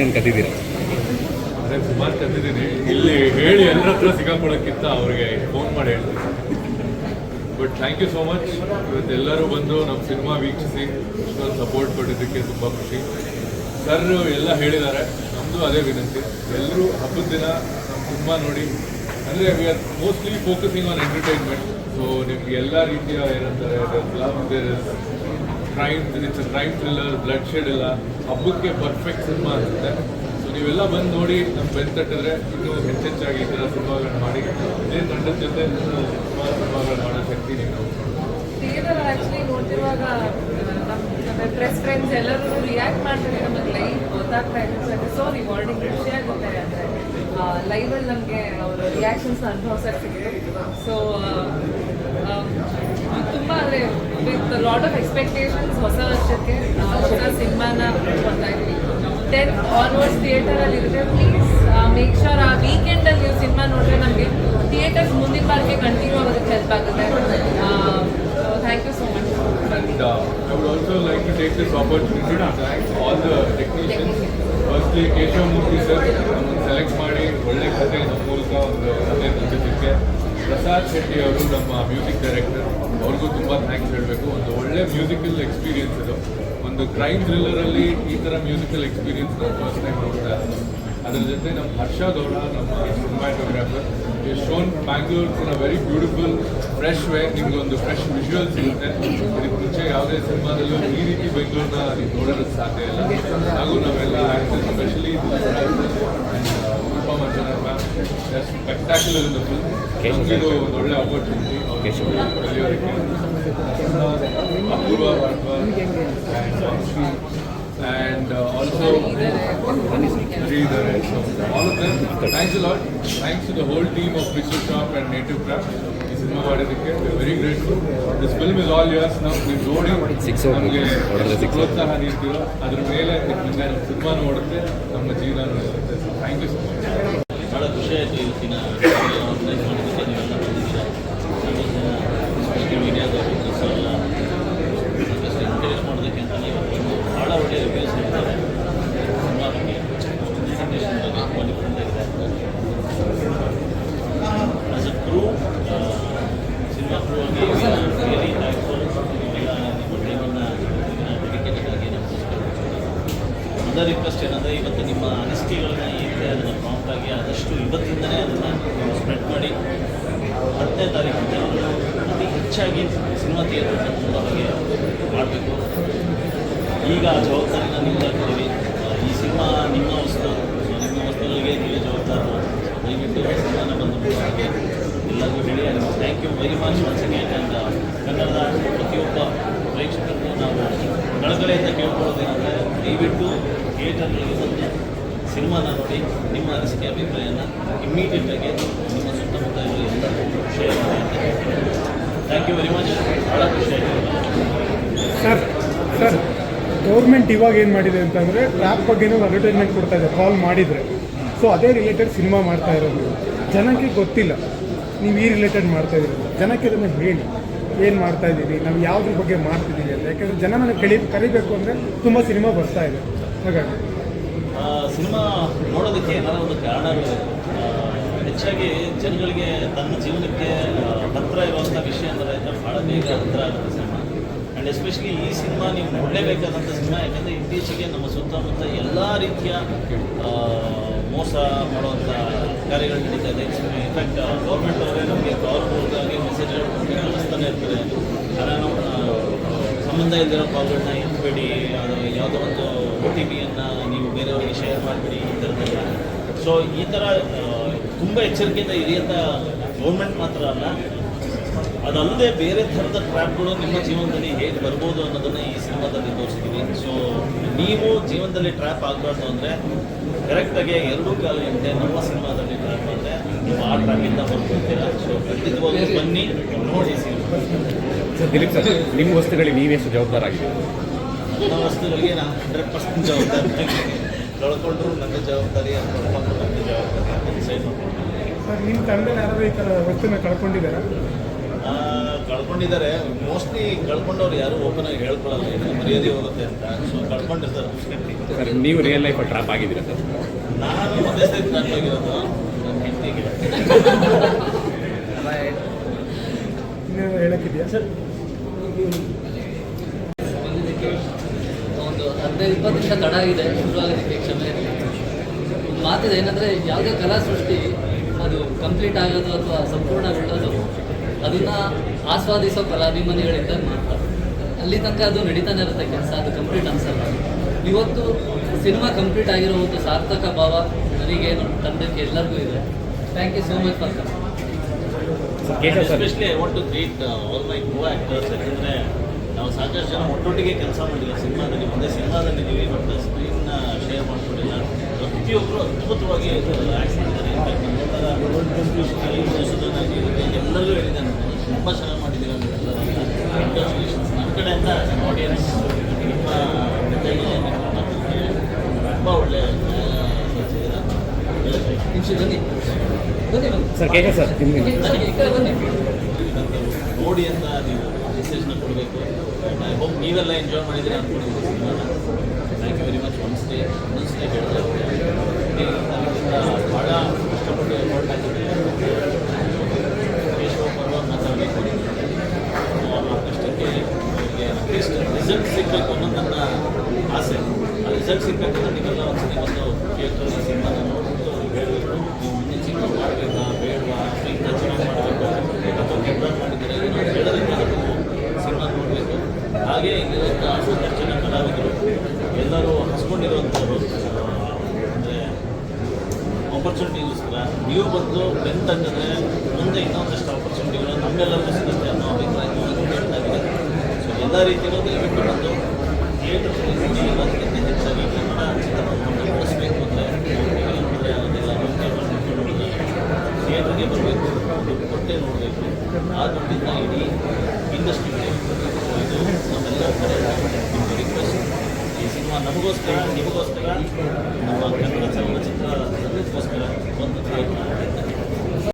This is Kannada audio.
ಏನು ಕದ್ದಿದ್ದೀರಾ ಅದೇ ಸುಮಾರು ತಂದಿದ್ದೀನಿ ಇಲ್ಲಿ ಹೇಳಿ ಎಲ್ಲರ ಹತ್ರ ಸಿಗಾಕೊಳ್ಳೋಕ್ಕಿಂತ ಅವ್ರಿಗೆ ಫೋನ್ ಮಾಡಿ ಹೇಳ್ತೀನಿ. But thank you so much ಇವತ್ತು ಎಲ್ಲರೂ ಬಂದು ನಮ್ಮ ಸಿನಿಮಾ ವೀಕ್ಷಿಸಿ ಸಪೋರ್ಟ್ ಕೊಟ್ಟಿದ್ದಕ್ಕೆ ತುಂಬ ಖುಷಿ. ಸರ್ ಎಲ್ಲ ಹೇಳಿದ್ದಾರೆ. ನಮ್ಮದು ಅದೇ ವಿನಂತಿ. ಎಲ್ಲರೂ ಹಬ್ಬದ ದಿನ ನಮ್ಮ ಸಿನಿಮಾ ನೋಡಿ. ಅಂದರೆ we are mostly focusing on entertainment so ನಿಮ್ಗೆ ಎಲ್ಲ ರೀತಿಯ ಏನಂತಾರೆ crime it's crime thriller bloodshed ಇಲ್ಲ. ಹಬ್ಬಕ್ಕೆ ಪರ್ಫೆಕ್ಟ್ ಸಿನಿಮಾ ಅನಿಸುತ್ತೆ ಸೊ ನೀವೆಲ್ಲ ಬಂದು ನೋಡಿ ನಮ್ಮ ಬೆನ್ ತಟ್ಟಿದ್ರೆ ಇನ್ನೂ ಹೆಚ್ಚೆಚ್ಚಾಗಿ ಈ ಥರ ಸಿನಿಮಾಗಳನ್ನ ಮಾಡಿ. ಇದೇ ತಂಡದ ಜೊತೆ ಸುಮಾರು ಸಿನಿಮಾಗಳು ಮಾಡೋ ಶಕ್ತಿ ನೀವು ಥಿಯೇಟರ್ ಆಕ್ಚುಲಿ ನೋಡ್ತಿರುವಾಗ ನಮ್ಮ ಪ್ರೆಸ್ ಫ್ರೆಂಡ್ಸ್ ಎಲ್ಲರೂ ರಿಯಾಕ್ಟ್ ಮಾಡ್ತಾರೆ. ನಮಗೆ ಲೈವ್ ಗೊತ್ತಾಗ್ತಾ ಇರುತ್ತೆ. ಸೊ ರಿವಾರ್ಡಿಂಗ್ ಖುಷಿ ಆಗುತ್ತೆ. ಅಂದರೆ ಲೈವಲ್ಲಿ ನಮಗೆ ಅವರು ರಿಯಾಕ್ಷನ್ಸ್ ಅನುಭವಿಸಕ್ಕೆ ಸೊ ತುಂಬ ಅಂದರೆ ವಿತ್ ಲಾಟ್ ಆಫ್ ಎಕ್ಸ್ಪೆಕ್ಟೇಷನ್ಸ್ ಹೊಸ ವರ್ಷಕ್ಕೆ ಹೊಸ ಸಿನಿಮಾನ ಕೊಡ್ತಾ ಇದ್ವಿ. ದೆನ್ ಆನ್ವರ್ಡ್ಸ್ ಥಿಯೇಟರಲ್ಲಿ ಇರುತ್ತೆ. ಪ್ಲೀಸ್ ಮೇಕ್ ಶೋರ್ ಆ ವೀಕೆಂಡಲ್ಲಿ ನೀವು ಸಿನಿಮಾ ನೋಡಿದ್ರೆ ನಮಗೆ ಥಿಯೇಟರ್ಸ್ ಮುಂದಿನ ಬಾರಿಗೆ ಕಂಟಿನ್ಯೂ ಆಗೋದಕ್ಕೆ ಹೆಲ್ಪ್ ಆಗುತ್ತೆ. Thank you so much And uh, I would also like to take this opportunity to thank all the technicians. Firstly, Keshava Murthy sir ನಮ್ಮನ್ನು ಸೆಲೆಕ್ಟ್ ಮಾಡಿ ಒಳ್ಳೆ ಕಥೆ ನಮ್ಮ ಮೂಲಕ ಒಂದು ಕಥೆ ತಂದಿದ್ದಕ್ಕೆ ಪ್ರಸಾದ್ ಶೆಟ್ಟಿ ಅವರು ನಮ್ಮ ಮ್ಯೂಸಿಕ್ ಡೈರೆಕ್ಟರ್ ಅವ್ರಿಗೂ ತುಂಬ ಥ್ಯಾಂಕ್ಸ್ ಹೇಳಬೇಕು. ಒಂದು ಒಳ್ಳೆ ಮ್ಯೂಸಿಕಲ್ ಎಕ್ಸ್ಪೀರಿಯನ್ಸ್ ಇದು. ಒಂದು ಕ್ರೈಮ್ ಥ್ರಿಲ್ಲರಲ್ಲಿ ಈ ಥರ ಮ್ಯೂಸಿಕಲ್ ಎಕ್ಸ್ಪೀರಿಯನ್ಸ್ ನಾವು ಫಸ್ಟ್ ಟೈಮ್ ನೋಡ್ತಾ ಇರೋದು ಅದ್ರ ಜೊತೆ ನಮ್ಮ ಹರ್ಷ ಗೌಡ, ನಮ್ಮ cinematographer shown Bangalore in a very beautiful fresh way ನಿಮ್ಗೆ ಒಂದು ಫ್ರೆಶ್ ವಿಜುವಲ್ ಸಿಗುತ್ತೆ. ಇದಕ್ಕೆ ಮುಂಚೆ ಯಾವುದೇ ಸಿನಿಮಾದಲ್ಲೂ ಈ ರೀತಿ ಬೆಂಗಳೂರನ್ನ ನೀವು ನೋಡೋದಕ್ಕೆ ಸಾಧ್ಯ ಇಲ್ಲ. ಹಾಗೂ ನಾವೆಲ್ಲ actor specially ma'am spectacular in the ಇದು ಒಂದು ಒಳ್ಳೆ. ಕಲಿಯೋದಕ್ಕೆ Apoorva and uh, also Sridhar and so all of them. Thanks a lot. Thanks to the whole team of Pixel Shop and Native Craft. ಈ ಸಿನಿಮಾ ಮಾಡಿದ್ದಕ್ಕೆ we very grateful this film is all years ನಾವು ನೀವು ನೋಡಿ Six ನಮಗೆ. ಪ್ರೋತ್ಸಾಹ ನೀಡ್ತೀರೋ ಅದ್ರ ಮೇಲೆ ಸಿನಿಮಾ ನೋಡುತ್ತೆ ನಮ್ಮ ಜೀವನ ನೋಡುತ್ತೆ. ಥ್ಯಾಂಕ್ ಯು ಸೊ ಮಚ್ ಭಾಳ ಖುಷಿ ಆಯಿತು ಇವತ್ತಿನ ಆರ್ಗನೈಸ್ ಮಾಡೋದಕ್ಕೆ ನೀವೆಲ್ಲ ಬಂದಿದ್ದೀರಾ ಮೀಡಿಯಾದವರು ಎಲ್ಲ ಸಾಕಷ್ಟು ಎನ್ಕರೇಜ್ ಮಾಡೋದಕ್ಕೆ ಅಂತಲೇ ಇವತ್ತು ಬಂದು ಭಾಳ ಒಳ್ಳೆಯ ರಿವ್ಯೂಸ್ ಹೇಳ್ತಾರೆ ಸಿನಿಮಾ ಬಗ್ಗೆ ಪ್ರೆಸೆಂಟೇಷನ್ ಬಗ್ಗೆ ತುಂಬ ಡಿಫ್ರೆಂಟ್ a ಆಗಿ ನಮಗೋಸ್ಕರ ಒಂದೇ ರಿಕ್ವೆಸ್ಟ್ ಏನಂದರೆ, ಇವತ್ತು ನಿಮ್ಮ ಅನಿಸಿಕೆಗಳನ್ನ ಅದನ್ನು ಆದಷ್ಟು ಸ್ಪ್ರೆಡ್ ಮಾಡಿ, ಹತ್ತನೇ ಹೆಚ್ಚಾಗಿ ಸಿನಿಮಾ ಈಗ ಆ ಜವಾಬ್ದಾರಿನ ತರ್ತೀವಿ ಈ ಸಿನಿಮಾ ನಿಮ್ಮ ವಸ್ತು ಸೊ ನಿಮ್ಮ ವಸ್ತುಗಳಿಗೆ ನೀವೇ ಜವಾಬ್ದಾರರು ದಯವಿಟ್ಟು ಸಿನಿಮಾನ ಬಂದು ನೋಡೋ ಹಾಗೆ ಎಲ್ಲರಿಗೂ ಹೇಳಿ thank you very much once again and ಕನ್ನಡದ ಪ್ರತಿಯೊಬ್ಬ ಪ್ರೇಕ್ಷಕರಿಗೂ ನಾವು ಕಳಗಳೆಯಿಂದ ಕೇಳ್ಕೊಳ್ಳೋದೇನೆಂದರೆ ದಯವಿಟ್ಟು ಥಿಯೇಟರ್ಗಳಿಗೆ ಬಂದು ಸಿನಿಮಾನ ನೋಡಿ, ನಿಮ್ಮ ಅನಿಸಿಕೆ, ಅಭಿಪ್ರಾಯನ ಇಮ್ಮಿಡಿಯೇಟ್ ಆಗಿ ನಿಮ್ಮ ಸುತ್ತಮುತ್ತ ಇರೋ ಎಲ್ಲರಿಗೂ ಶೇರ್ ಮಾಡಿ ಅಂತ ಥ್ಯಾಂಕ್ ಯು ವೆರಿ ಮಚ್ ಭಾಳ ಖುಷಿ ಆಯಿತು. ಸರ್ ಸರ್ ಗೌರ್ಮೆಂಟ್ ಇವಾಗ ಏನು ಮಾಡಿದೆ ಅಂತಂದರೆ ಟ್ರ್ಯಾಪ್ ಬಗ್ಗೆನೂ ಅಡ್ವರ್ಟೈಸ್ಮೆಂಟ್ ಕೊಡ್ತಾ ಇದೆ ಕಾಲ್ ಮಾಡಿದರೆ. ಸೊ ಅದೇ ರಿಲೇಟೆಡ್ ಸಿನಿಮಾ ಮಾಡ್ತಾ ಇರೋದು. ಜನಕ್ಕೆ ಗೊತ್ತಿಲ್ಲ. ನೀವು ಈ ರಿಲೇಟೆಡ್ ಮಾಡ್ತಾ ಇದ್ದೀರಿ. ಜನಕ್ಕೆ ಇದನ್ನು ಹೇಳಿ. ಏನು ಮಾಡ್ತಾ ಇದ್ದೀರಿ? ನಾವು ಯಾವುದ್ರ ಬಗ್ಗೆ ಮಾಡ್ತಿದ್ದೀವಿ ಅಂತ. ಯಾಕಂದರೆ ಜನ ನನಗೆ ಕಳಿ, ಕರಿಬೇಕು ಅಂದರೆ ತುಂಬ ಸಿನಿಮಾ ಬರ್ತಾ ಇದೆ. ಹಾಗಾಗಿ. ಸಿನಿಮಾ ನೋಡೋದಕ್ಕೆ ಏನಾದರೂ ಒಂದು ಕಾರಣಗಳು ಹೆಚ್ಚಾಗಿ ಜನಗಳಿಗೆ ತನ್ನ ಜೀವನಕ್ಕೆ ಹತ್ರ ಇರುವಂಥ ವಿಷಯ ಅಂದರೆ ಭಾಳ ಬೇಗ ಹತ್ರ ಆಗುತ್ತೆ ಸಿನಿಮಾ. ಆ್ಯಂಡ್ ಎಸ್ಪೆಷಲಿ ಈ ಸಿನಿಮಾ ನೀವು ನೋಡಲೇಬೇಕಾದಂಥ ಸಿನಿಮಾ, ಯಾಕಂದರೆ ಇತ್ತೀಚೆಗೆ ನಮ್ಮ ಸುತ್ತಮುತ್ತ ಎಲ್ಲ ರೀತಿಯ ಮೋಸ ಮಾಡುವಂಥ ಕಾರ್ಯಗಳು ನಡೀತಾ ಇದೆ. ಇನ್ಫ್ಯಾಕ್ಟ್ ಗೌರ್ಮೆಂಟ್ ಅವರೇ ನಮಗೆ ಕಾಲ್ಗಾಗಿ ಮೆಸೇಜ್ ಕಳಿಸ್ತಾನೆ ಇರ್ತಾರೆ. ಕಾರಣ ಸಂಬಂಧ ಇದ್ದಿರೋ ಕಾಲ್ಗಳನ್ನ ಇಟ್ಬೇಡಿ ಅದು ಯಾವುದೋ ಒಂದು ಒ ಟಿ ಪಿಯನ್ನು ನೀವು ಬೇರೆಯವರಿಗೆ ಶೇರ್ ಮಾಡಿಬಿಡಿ ಈ ಥರದ್ದೆಲ್ಲ ಸೊ ಈ ಥರ ತುಂಬ ಎಚ್ಚರಿಕೆಯಿಂದ ಇರಿಯಂಥ ಗೌರ್ಮೆಂಟ್ ಮಾತ್ರ ಅಲ್ಲ ಅದಲ್ಲದೆ ಬೇರೆ ಥರದ ಟ್ರ್ಯಾಪ್ಗಳು ನಿಮ್ಮ ಜೀವನದಲ್ಲಿ ಹೇಗೆ ಬರ್ಬೋದು ಅನ್ನೋದನ್ನು ಈ ಸಿನಿಮಾದಲ್ಲಿ ತೋರಿಸಿದ್ದೀವಿ ಸೊ ನೀವು ಜೀವನದಲ್ಲಿ ಟ್ರ್ಯಾಪ್ ಆಗಬಾರ್ದು ಅಂದರೆ ಕರೆಕ್ಟಾಗಿ ಎರಡೂ ಕಾಲ ಗಂಟೆ ನಮ್ಮ ಸಿನಿಮಾದಲ್ಲಿ ಟ್ರ್ಯಾಪ್ ಆದರೆ ನೀವು ಆ ಟ್ರ್ಯಾಪಿಂದ ಹೊರಬಿಡ್ತೀರಾ ಸೊ ಖಂಡಿತವಾಗಿ ಬನ್ನಿ ನೋಡಿ ಸಿನಿಮಾ. ಸರ್ ದಿಲೀಪ್ ಸರ್ ನಿಮ್ಮ ವಸ್ತುಗಳಿಗೆ ನೀವೇಷ್ಟು ಜವಾಬ್ದಾರಾಗಿದೆ ನನ್ನ ವಸ್ತುಗಳಿಗೆ ನಾನು ಹಂಡ್ರೆಡ್ ಪರ್ಸೆಂಟ್ ಜವಾಬ್ದಾರಿ. ಕಳ್ಕೊಂಡ್ರು ನನ್ನ ಜವಾಬ್ದಾರಿ ಅಂತ ಕಳ್ಕೊಂಡ್ರು ನನ್ನ ಜವಾಬ್ದಾರಿ. ಅಂತ ಡಿಸೈಡ್ ಮಾಡ್ಕೊಂಡು ನಿಮ್ಮ ತಂದೆ ಯಾರಾದರೂ ಈ ಥರ ವಸ್ತುನ ಕಳ್ಕೊಂಡಿದ್ದಾರೆ? ಕಳ್ಕೊಂಡಿದ್ದಾರೆ. ಮೋಸ್ಟ್ಲಿ ಕಳ್ಕೊಂಡವ್ರು ಯಾರು ಓಪನ್ ಆಗಿ ಹೇಳ್ಕೊಳ್ಳಲ್ಲ ಇದು ಮರ್ಯಾದೆ ಹೋಗುತ್ತೆ ಅಂತ. ಸೊ ಕಳ್ಕೊಂಡಿರ್ತಾರೆ. ಸರ್ ನೀವು ರಿಯಲ್ ಲೈಫ್ ಟ್ರಾಪ್ ಆಗಿದ್ದೀರ ಸರ್? ನಾನು ಒಂದೇ ಸರಿ ಟ್ರಾಪ್ ಆಗಿರೋದು. ನನ್ನ ಹೆಂಡತಿಗೆ. ಹೇಳಕ್ಕಿದೆಯಾ ಸರ್? ಒಂದು ಹದಿನೈದು ಇಪ್ಪತ್ತು ನಿಮಿಷ ತಡ ಆಗಿದೆ. ಶುರು ಆಗೋದಕ್ಕೆ ಕ್ಷಮೆ ಮಾತಿದೆ ಏನಂದರೆ ಯಾವುದೇ ಕಲಾ ಸೃಷ್ಟಿ ಅದು ಕಂಪ್ಲೀಟ್ ಆಗೋದು ಅಥವಾ ಸಂಪೂರ್ಣಗೊಳ್ಳೋದು ಅದನ್ನು ಆಸ್ವಾದಿಸೋ ಕಲಾಭಿಮಾನಿಗಳಿಂದ ಮಾಡ್ತಾರೆ. ಅಲ್ಲಿ ತನಕ ಅದು ನಡೀತಾನೆ ಇರುತ್ತೆ ಕೆಲಸ, ಅದು ಕಂಪ್ಲೀಟ್ ಅನ್ಸಲ್ಲ. ಇವತ್ತು ಸಿನಿಮಾ ಕಂಪ್ಲೀಟ್ ಆಗಿರೋ ಒಂದು ಸಾರ್ಥಕ ಭಾವ ನನಗೆ ನಮ್ಮ ತಂಡಕ್ಕೆ ಎಲ್ಲರಿಗೂ ಇದೆ. Thank you so much for especially I want to greet all my co actors ಯಾಕಂದರೆ ನಾವು ಸಾಕಷ್ಟು ಜನ ಒಟ್ಟೊಟ್ಟಿಗೆ ಕೆಲಸ ಮಾಡಿಲ್ಲ ಸಿನಿಮಾದಲ್ಲಿ ಒಂದೇ ಸಿನಿಮಾದಲ್ಲಿ ಬಟ್ ಸ್ಕ್ರೀನ್ ಶೇರ್ ಮಾಡ್ಕೊಂಡಿಲ್ಲ ಪ್ರತಿಯೊಬ್ಬರು ಅದ್ಭುತವಾಗಿ ಆ್ಯಕ್ಟ್ ಮಾಡಿದ್ದಾರೆ ಸುಧಾರಾಗಿ ಎಲ್ಲರಿಗೂ ಹೇಳಿದ್ದಾನೆ ತುಂಬ ಚೆನ್ನಾಗಿ ಮಾಡಿದ್ದೀವಿ ಅಂತ ಎಲ್ಲರೂ ಕಂಗ್ರ್ಯಾಚುಲೇಷನ್ಸ್ ನಮ್ಮ ಕಡೆಯಿಂದ ಆಡಿಯನ್ಸ್ ನಿಮ್ಮ ಜೊತೆಗೆ ನಿಮ್ಮ ಮಾತುಕತೆ ತುಂಬ ಒಳ್ಳೆ ನಿಮಿಷ ಬನ್ನಿ ಬನ್ನಿ ಬನ್ನಿ ಸರ್ ಕೇಶವ್ ಸರ್ ನೋಡಿ ಅಂತ ನೀವು ಕೊಡಬೇಕು. ನೀವೆಲ್ಲ enjoy thank you very much day ಭಾಳ ಕಷ್ಟಪಟ್ಟು ಕಷ್ಟಕ್ಕೆ ಸಿಗಬೇಕು ಅನ್ನೋದು ನನ್ನ ಆಸೆ. ಆ ರಿಸಲ್ಟ್ ಸಿಗಬೇಕು ನನಗೆಲ್ಲ ಒಂದ್ಸತಿ ಬಂದು ಥಿಯೇಟ್ರಲ್ಲಿ ಸಿನಿಮಾನ ನೋಡ್ಬಿಟ್ಟು ಹೇಳಬೇಕು ನೀವು ಮುಂದಿನ ಸಿನಿಮಾ ಮಾಡಬೇಕಾ ಬೇಡವಾ ಇಂಥ ಚೆನ್ನಾಗಿ ಮಾಡಬೇಕು ಅಥವಾ ಕೆಟ್ಟ ಮಾಡಿದ್ದೀರಾ ಏನೋ ಹೇಳೋದಕ್ಕೆ ನಾವು ಸಿನಿಮಾ ನೋಡಬೇಕು ಹಾಗೆ ಇಲ್ಲಿರುವಂಥ ಜನ ಕಲಾವಿದರು ಎಲ್ಲರೂ ಹಸ್ಕೊಂಡಿರುವಂಥವ್ರು ಅಂದರೆ ಆಪರ್ಚುನಿಟಿಗೋಸ್ಕರ ನೀವು ಬಂದು ಬೆಂತಂದರೆ ಮುಂದೆ ಇನ್ನೊಂದಷ್ಟು ಆಪರ್ಚುನಿಟಿಗಳು ನಮ್ಮೆಲ್ಲರಿಗೂ ಸಿಗುತ್ತೆ ಅನ್ನೋ ಅಭಿಪ್ರಾಯ ಹೇಳ್ತಾಗಿದೆ ಸೊ ಎಲ್ಲ ರೀತಿಯಲ್ಲೂ ದಯವಿಟ್ಟು ಬಂದು ಥಿಯೇಟರ್ ಹೆಚ್ಚಾಗಿ ಕನ್ನಡ ಚಿತ್ರವನ್ನು ಬಳಸಬೇಕು ಅಂದರೆ ಅಂದರೆ ಅದೆಲ್ಲ ಥಿಯೇಟರ್ಗೆ ಬರಬೇಕು ಕೊಟ್ಟೆ ನೋಡಬೇಕು. ಆ ದುಡ್ಡಿಂದ ಇಡೀ ಇಂಡಸ್ಟ್ರಿ ನಮ್ಮೆಲ್ಲರ ಒಂದು ರಿಕ್ವೆಸ್ಟ್ ಈ ಸಿನಿಮಾ ನಮಗೋಸ್ಕರ ನಿಮಗೋಸ್ಕರ ನಮ್ಮ ಕನ್ನಡ ಚಲನಚಿತ್ರಕ್ಕೋಸ್ಕರ ಒಂದು ಪ್ರಯತ್ನ